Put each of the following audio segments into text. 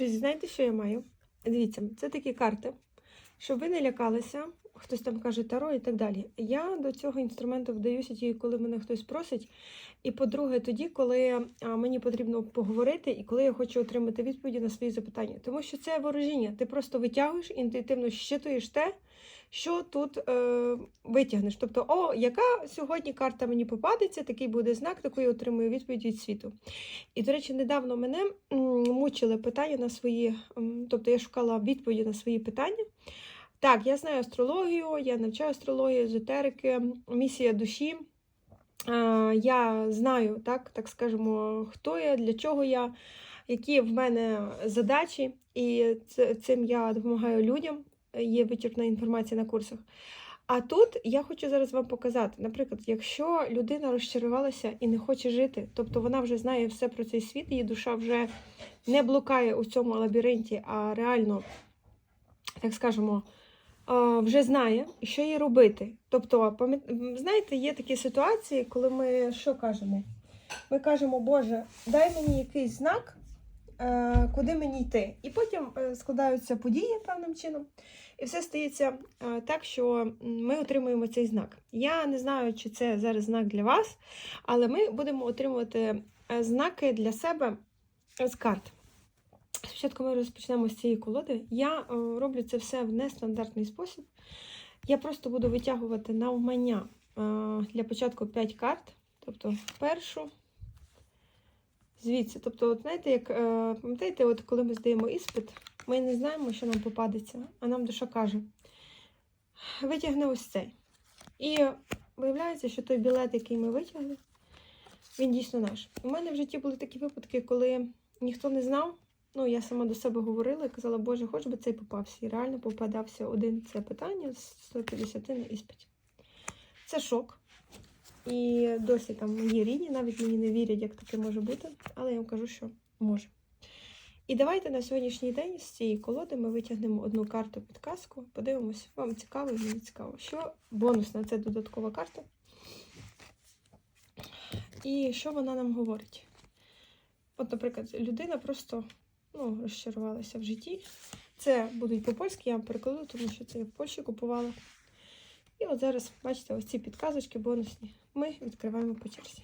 Друзі, знаєте, що я маю? Дивіться, це такі карти, щоб ви не лякалися, хтось там каже таро і так далі. Я до цього інструменту вдаюся тільки, коли мене хтось просить. І по-друге, тоді, коли мені потрібно поговорити і коли я хочу отримати відповіді на свої запитання. Тому що це ворожіння. Ти просто витягуєш, інтуїтивно щитуєш те, що тут е, витягнеш. Тобто, о, яка сьогодні карта мені попадеться, такий буде знак, таку я отримую відповідь від світу. І, до речі, недавно мене мучили питання на свої, тобто я шукала відповіді на свої питання. Так, я знаю астрологію, я навчаю астрологію, езотерики, місія душі. Е, Я знаю, так, так скажемо, хто я, для чого я, які в мене задачі, і цим я допомагаю людям. Є вичерпна інформація на курсах. А тут я хочу зараз вам показати, наприклад, якщо людина розчарувалася і не хоче жити, тобто вона вже знає все про цей світ, її душа вже не блукає у цьому лабіринті, а реально, так скажемо, вже знає, що їй робити. Тобто, знаєте, є такі ситуації, коли ми що кажемо? Ми кажемо, Боже, дай мені якийсь знак, е, куди мені йти. І потім е, складаються події певним чином. І все стається е, так, що ми отримуємо цей знак. Я не знаю, чи це зараз знак для вас, але ми будемо отримувати знаки для себе з карт. Спочатку ми розпочнемо з цієї колоди. Я е, роблю це все в нестандартний спосіб. Я просто буду витягувати навмання е, для початку 5 карт. Тобто першу, звідси. Тобто, от знаєте, як е, пам'ятаєте, от коли ми здаємо іспит, ми не знаємо, що нам попадеться, а нам душа каже: витягни ось цей. І виявляється, що той білет, який ми витягли, він дійсно наш. У мене в житті були такі випадки, коли ніхто не знав. Ну, я сама до себе говорила і казала, Боже, хоч би цей попався. І реально попадався один це питання з 150 на іспиті. Це шок. І досі там мої рідні навіть мені не вірять, як таке може бути, але я вам кажу, що може. І давайте на сьогоднішній день з цієї колоди ми витягнемо одну карту підказку, подивимось, вам цікаво і мені цікаво. Що бонусна це додаткова карта. І що вона нам говорить? От, наприклад, людина просто ну, розчарувалася в житті. Це будуть по-польськи, я вам перекладу, тому що це я в Польщі купувала. І от зараз, бачите, ось ці підказочки бонусні. Ми відкриваємо по черзі.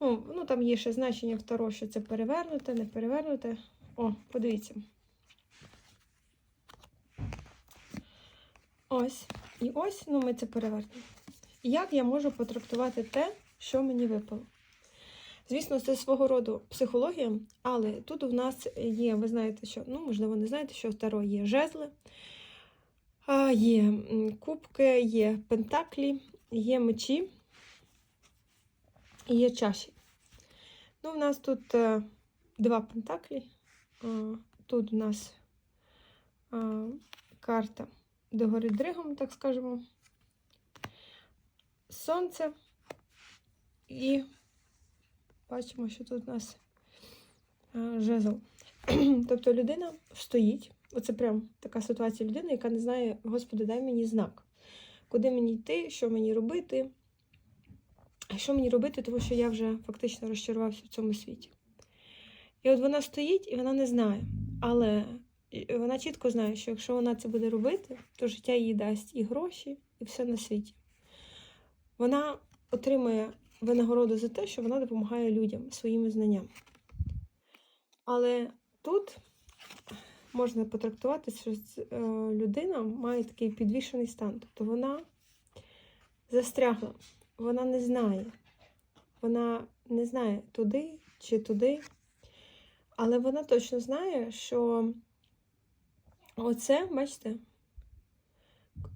Ну, ну там є ще значення второ, що це перевернуте, не перевернуте. О, подивіться. Ось. І ось, ну ми це перевернемо. Як я можу потрактувати те, що мені випало? Звісно, це свого роду психологія, але тут у нас є, ви знаєте, що, ну, можливо, не знаєте, що в Таро є жезли, є кубки, є пентаклі, є мечі, є чаші. Ну, у нас тут е, два пентаклі. Тут у нас карта догори дригом, так скажемо. Сонце і бачимо, що тут у нас жезл. тобто людина стоїть. Оце прям така ситуація людини, яка не знає, Господи, дай мені знак. Куди мені йти, що мені робити? Що мені робити, тому що я вже фактично розчарувався в цьому світі. І от вона стоїть і вона не знає. Але вона чітко знає, що якщо вона це буде робити, то життя їй дасть і гроші, і все на світі. Вона отримує винагороду за те, що вона допомагає людям своїми знаннями. Але тут можна потрактувати, що е, людина має такий підвішений стан. Тобто вона застрягла, вона не знає. Вона не знає туди чи туди. Але вона точно знає, що оце, бачите,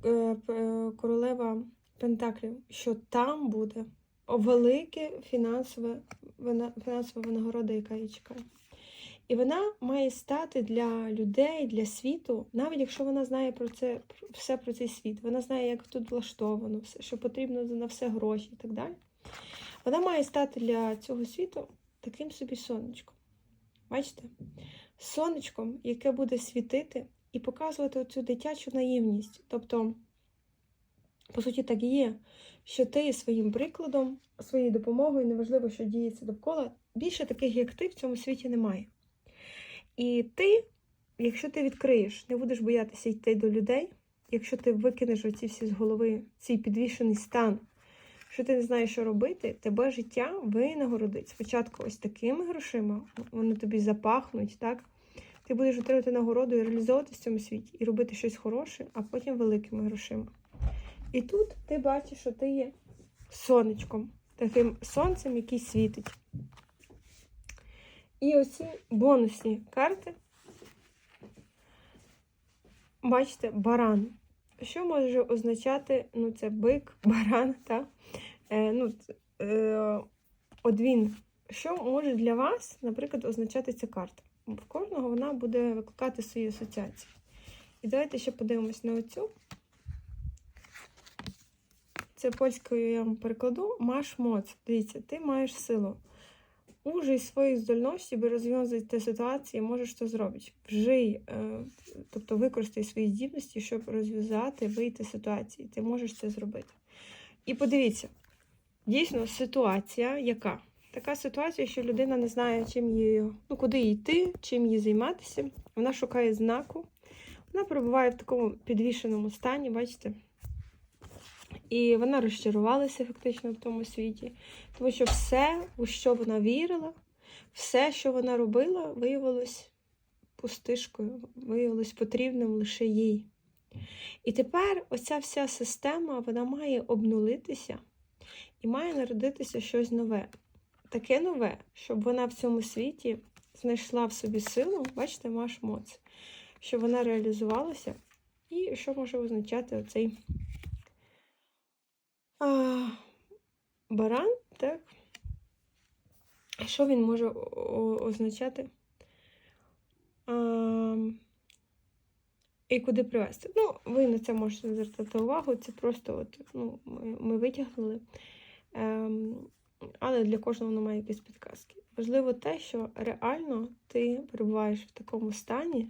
е, королева Пентаклів, що там буде велике фінансове, фінансова винагорода, яка її чекає. І вона має стати для людей, для світу, навіть якщо вона знає про це все про цей світ, вона знає, як тут влаштовано, все, що потрібно на все гроші і так далі. Вона має стати для цього світу таким собі сонечком. Бачите? Сонечком, яке буде світити і показувати оцю дитячу наївність. Тобто, по суті, так і є, що ти своїм прикладом, своєю допомогою, неважливо, що діється довкола, більше таких, як ти, в цьому світі немає. І ти, якщо ти відкриєш, не будеш боятися йти до людей, якщо ти викинеш оці всі з голови, цей підвішений стан, що ти не знаєш, що робити, тебе життя винагородить. Спочатку ось такими грошима, вони тобі запахнуть, так? Ти будеш отримати нагороду і реалізовувати в цьому світі, і робити щось хороше, а потім великими грошима. І тут ти бачиш, що ти є сонечком, таким сонцем, який світить. І оці бонусні карти. Бачите, баран. Що може означати, ну, це бик, баран, так? Е, ну, е, от він. Що може для вас, наприклад, означати ця карта? В кожного вона буде викликати свої асоціації. І давайте ще подивимось на оцю. Це польською я вам перекладу. Маш моц. Дивіться, ти маєш силу. Ужий свої здольності, би розв'язати ситуації, можеш це зробити. Вжий, е, тобто використай свої здібності, щоб розв'язати, вийти з ситуації. Ти можеш це зробити. І подивіться, дійсно, ситуація яка? Така ситуація, що людина не знає, чим її, ну, куди йти, чим їй займатися. Вона шукає знаку. Вона перебуває в такому підвішеному стані, бачите? І вона розчарувалася фактично в тому світі, тому що все, у що вона вірила, все, що вона робила, виявилось пустишкою, виявилось потрібним лише їй. І тепер оця вся система вона має обнулитися і має народитися щось нове. Таке нове, щоб вона в цьому світі знайшла в собі силу, бачите, маш моц, щоб вона реалізувалася, і що може означати оцей а, баран, так? Що він може означати? А, і куди привести? Ну, ви на це можете звертати увагу, це просто от, ну, ми, ми витягнули. Ем, але для кожного воно має якісь підказки. Важливо те, що реально ти перебуваєш в такому стані,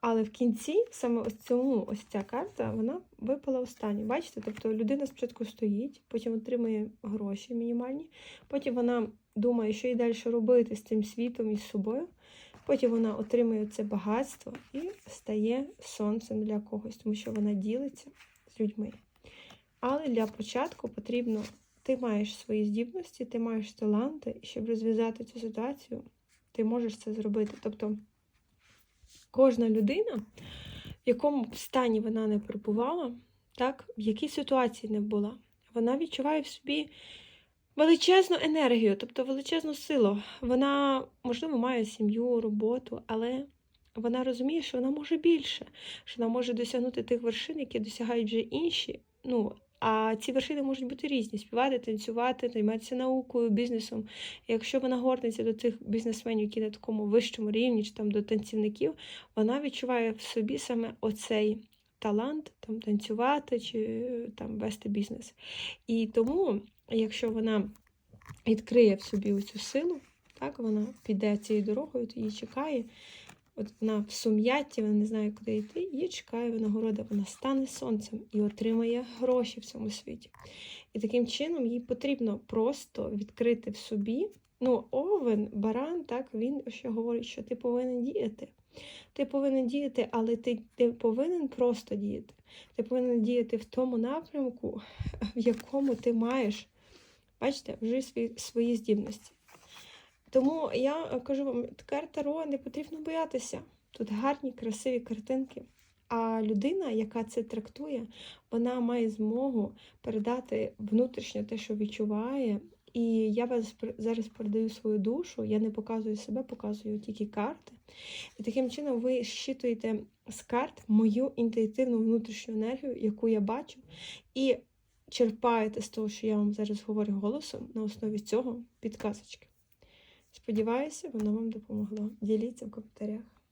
але в кінці, саме ось цьому ось ця карта, вона випала останню. Бачите? Тобто людина спочатку стоїть, потім отримує гроші мінімальні, потім вона думає, що їй далі робити з цим світом і з собою. Потім вона отримує це багатство і стає сонцем для когось, тому що вона ділиться з людьми. Але для початку потрібно, ти маєш свої здібності, ти маєш таланти, і щоб розв'язати цю ситуацію, ти можеш це зробити. Тобто кожна людина, в якому б стані вона не перебувала, так, в якій ситуації не була, вона відчуває в собі величезну енергію, тобто величезну силу. Вона, можливо, має сім'ю, роботу, але вона розуміє, що вона може більше, що вона може досягнути тих вершин, які досягають вже інші. Ну, а ці вершини можуть бути різні: співати, танцювати, займатися наукою, бізнесом. Якщо вона горниться до тих бізнесменів, які на такому вищому рівні, чи там до танцівників, вона відчуває в собі саме оцей талант там танцювати чи там вести бізнес. І тому, якщо вона відкриє в собі цю силу, так вона піде цією дорогою, то її чекає. От вона в сум'ятті, вона не знає, куди йти, її чекає винагорода, вона стане сонцем і отримає гроші в цьому світі. І таким чином їй потрібно просто відкрити в собі. Ну, овен, баран, так, він ще говорить, що ти повинен діяти. Ти повинен діяти, але ти не повинен просто діяти. Ти повинен діяти в тому напрямку, в якому ти маєш, бачите, вже свої, свої здібності. Тому я кажу вам, карта Ро не потрібно боятися. Тут гарні, красиві картинки. А людина, яка це трактує, вона має змогу передати внутрішньо те, що відчуває. І я вас зараз передаю свою душу, я не показую себе, показую тільки карти. І таким чином ви щитуєте з карт мою інтуїтивну внутрішню енергію, яку я бачу, і черпаєте з того, що я вам зараз говорю голосом на основі цього підказочки. Сподіваюся, воно вам допомогло. Діліться в коментарях.